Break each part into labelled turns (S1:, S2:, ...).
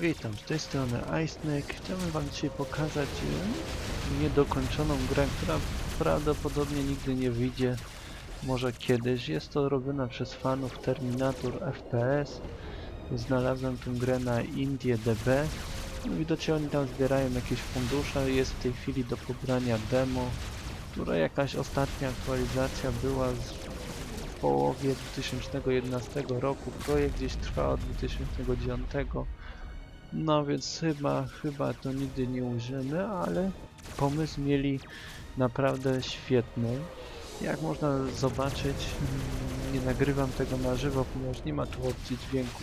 S1: Witam, z tej strony iSnake. Chciałbym wam dzisiaj pokazać e, niedokończoną grę, która prawdopodobnie nigdy nie wyjdzie. Może kiedyś. Jest to robiona przez fanów Terminator FPS. Znalazłem tę grę na IndieDB. No, Widocznie oni tam zbierają jakieś fundusze. Jest w tej chwili do pobrania demo, która jakaś ostatnia aktualizacja była z w połowie 2011 roku. Projekt gdzieś trwa od 2009. No więc chyba, chyba to nigdy nie ujrzymy, ale pomysł mieli naprawdę świetny. Jak można zobaczyć, mm, nie nagrywam tego na żywo, ponieważ nie ma tu opcji dźwięku.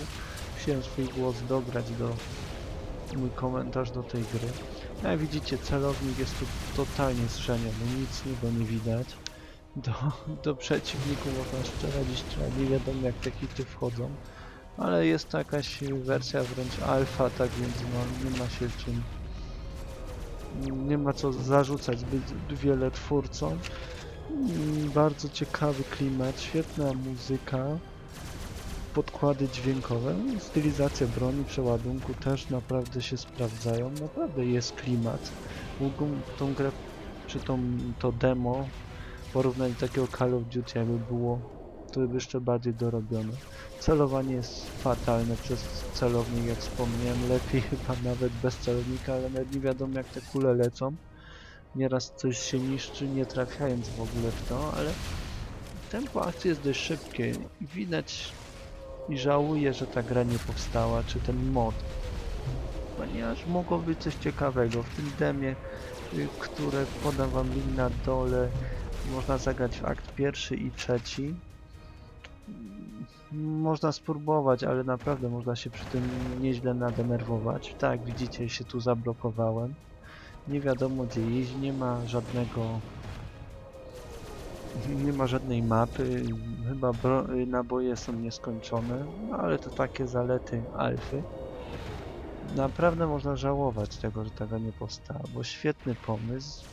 S1: Musiałem swój głos dograć do mój komentarz do tej gry. Jak widzicie, celownik jest tu totalnie zszeniony, nic niego nie widać. Do, do przeciwników można strzelać i strzelać, nie wiadomo jak te hity wchodzą. Ale jest to jakaś wersja wręcz alfa, tak więc no, nie ma się czym... Nie ma co zarzucać zbyt wiele twórcom. Mm, Bardzo ciekawy klimat, świetna muzyka, podkłady dźwiękowe, stylizacja broni, przeładunku też naprawdę się sprawdzają, naprawdę jest klimat. Mógłbym tą grę, czy tą, to demo porównać do takiego Call of Duty jakby było, to by jeszcze bardziej dorobione. Celowanie jest fatalne przez celownik, jak wspomniałem, lepiej chyba nawet bez celownika, ale nawet nie wiadomo jak te kule lecą. Nieraz coś się niszczy, nie trafiając w ogóle w to, ale tempo akcji jest dość szybkie widać i żałuję, że ta gra nie powstała, czy ten mod. Ponieważ mogło być coś ciekawego w tym demie, y, które podam wam link na dole. Można zagrać w akt pierwszy i trzeci. Można spróbować, ale naprawdę można się przy tym nieźle nadenerwować. Tak, widzicie, się tu zablokowałem. Nie wiadomo gdzie iść, nie ma żadnego nie ma żadnej mapy, chyba naboje są nieskończone, no ale to takie zalety alfy. Naprawdę można żałować tego, że tego nie powstała, bo świetny pomysł.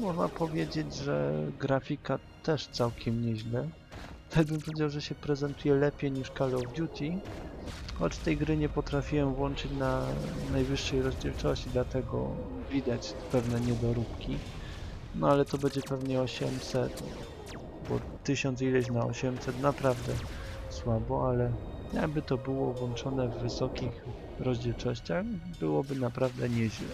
S1: Można powiedzieć, że grafika też całkiem nieźle. Tak bym powiedział, że się prezentuje lepiej niż Call of Duty, choć tej gry nie potrafiłem włączyć na najwyższej rozdzielczości, dlatego widać pewne niedoróbki. No ale to będzie pewnie 800, bo 1000 ileś na 800, naprawdę słabo, ale jakby to było włączone w wysokich rozdzielczościach, byłoby naprawdę nieźle.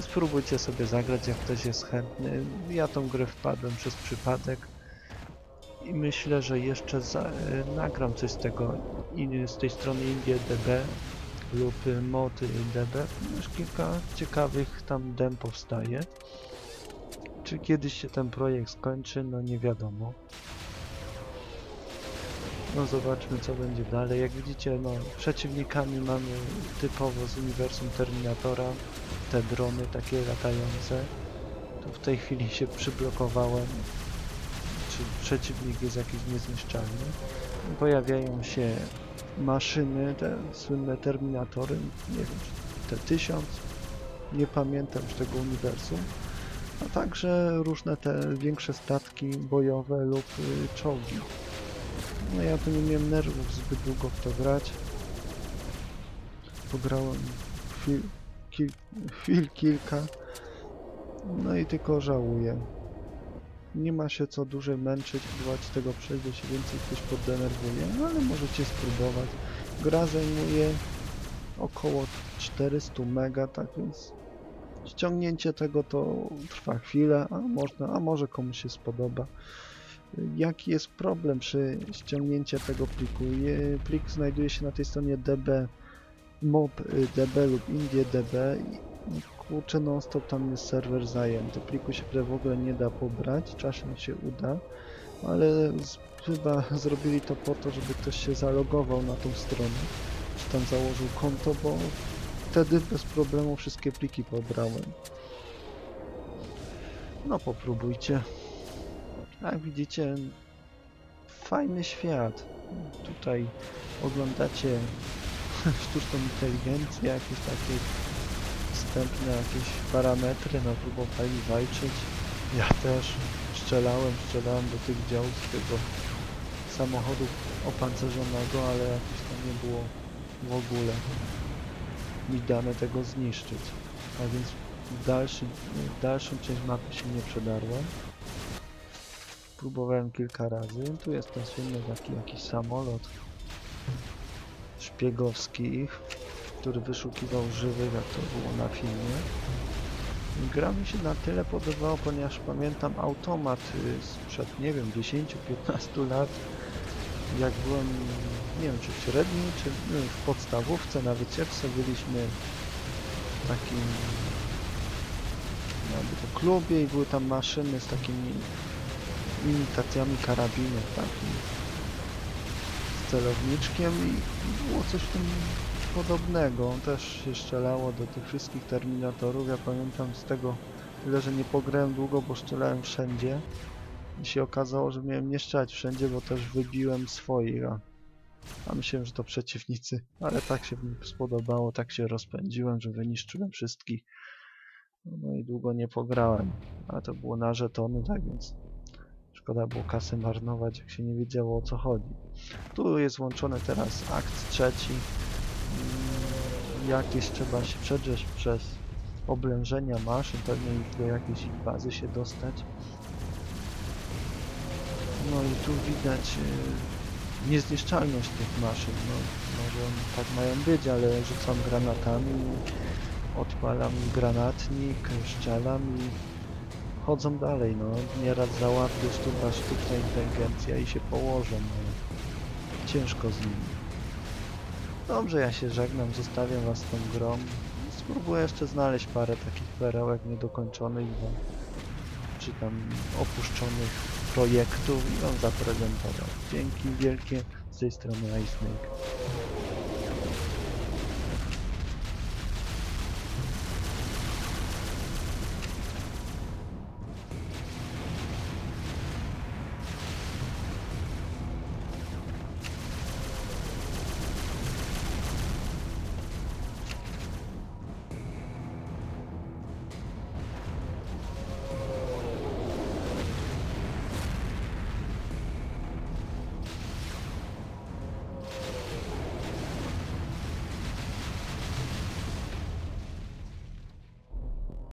S1: Spróbujcie sobie zagrać, jak ktoś jest chętny. Ja tą grę wpadłem przez przypadek i myślę, że jeszcze za, e, nagram coś z tego, z tej strony IndieDB lub y, mod DB, ponieważ kilka ciekawych tam dem powstaje. Czy kiedyś się ten projekt skończy? No nie wiadomo. No zobaczmy co będzie dalej. Jak widzicie, no przeciwnikami mamy typowo z uniwersum Terminatora te drony takie latające. Tu w tej chwili się przyblokowałem. Czy przeciwnik jest jakiś niezniszczalny. Pojawiają się maszyny, te słynne Terminatory. Nie wiem, te tysiąc. Nie pamiętam z tego uniwersum a także różne te większe statki bojowe lub y, czołgi. No ja tu nie miałem nerwów zbyt długo w to grać. Pograłem chwil, kil, chwil kilka. No i tylko żałuję. Nie ma się co dłużej męczyć, próbować tego przejść, bo się więcej ktoś poddenerwuje, no ale możecie spróbować. Gra zajmuje około 400 mega, tak więc Ściągnięcie tego to trwa chwilę, a, można, a może komuś się spodoba. Jaki jest problem przy ściągnięciu tego pliku? Plik znajduje się na tej stronie db mob y, db lub indiedb i kurczę non stop tam jest serwer zajęty. Pliku się w ogóle nie da pobrać, czasem się uda, ale z, chyba zrobili to po to, żeby ktoś się zalogował na tą stronę, czy tam założył konto, bo wtedy bez problemu wszystkie pliki pobrałem. No popróbujcie. Jak widzicie, fajny świat. Tutaj oglądacie sztuczną inteligencję, jakieś takie wstępne jakieś parametry, no próbowali walczyć. Ja też strzelałem, strzelałem do tych działów z tego samochodu opancerzonego, ale jakoś tam nie było w ogóle. mi dane tego zniszczyć. A więc w, dalszy, w dalszą część mapy się nie przedarłem. Próbowałem kilka razy. Tu jest ten słynny taki jakiś samolot szpiegowski ich, który wyszukiwał żywych, jak to było na filmie. Gra mi się na tyle podobała, ponieważ pamiętam automat y, sprzed, nie wiem, 10-15 lat, jak byłem, nie wiem, czy w średniej, czy w podstawówce na wycieczce byliśmy w takim, jakby to klubie i były tam maszyny z takimi imitacjami karabinów, takim z celowniczkiem i było coś w tym podobnego. Też się strzelało do tych wszystkich terminatorów. Ja pamiętam z tego tyle, że nie pograłem długo, bo strzelałem wszędzie. I się okazało, że miałem nie strzelać wszędzie, bo też wybiłem swoich, a, myślałem, że to przeciwnicy. Ale tak się mi spodobało, tak się rozpędziłem, że wyniszczyłem wszystkich. No i długo nie pograłem. Ale to było na żetony, tak więc szkoda było kasę marnować, jak się nie wiedziało o co chodzi. Tu jest włączony teraz akt trzeci. Jakieś trzeba się przedrzeć przez oblężenia maszyn, pewnie ich do jakiejś bazy się dostać. No i tu widać e, niezniszczalność tych maszyn. No, może one tak mają być, ale rzucam granatami, odpalam granatnik, strzelam i chodzą dalej. No, nieraz załatwię sztuka sztuczna inteligencja i się położą. No. Ciężko z nimi. Dobrze, ja się żegnam, zostawiam was tą grą. Spróbuję jeszcze znaleźć parę takich perełek niedokończonych, czy tam opuszczonych projektów i wam zaprezentował. Dzięki wielkie z tej strony iSnake.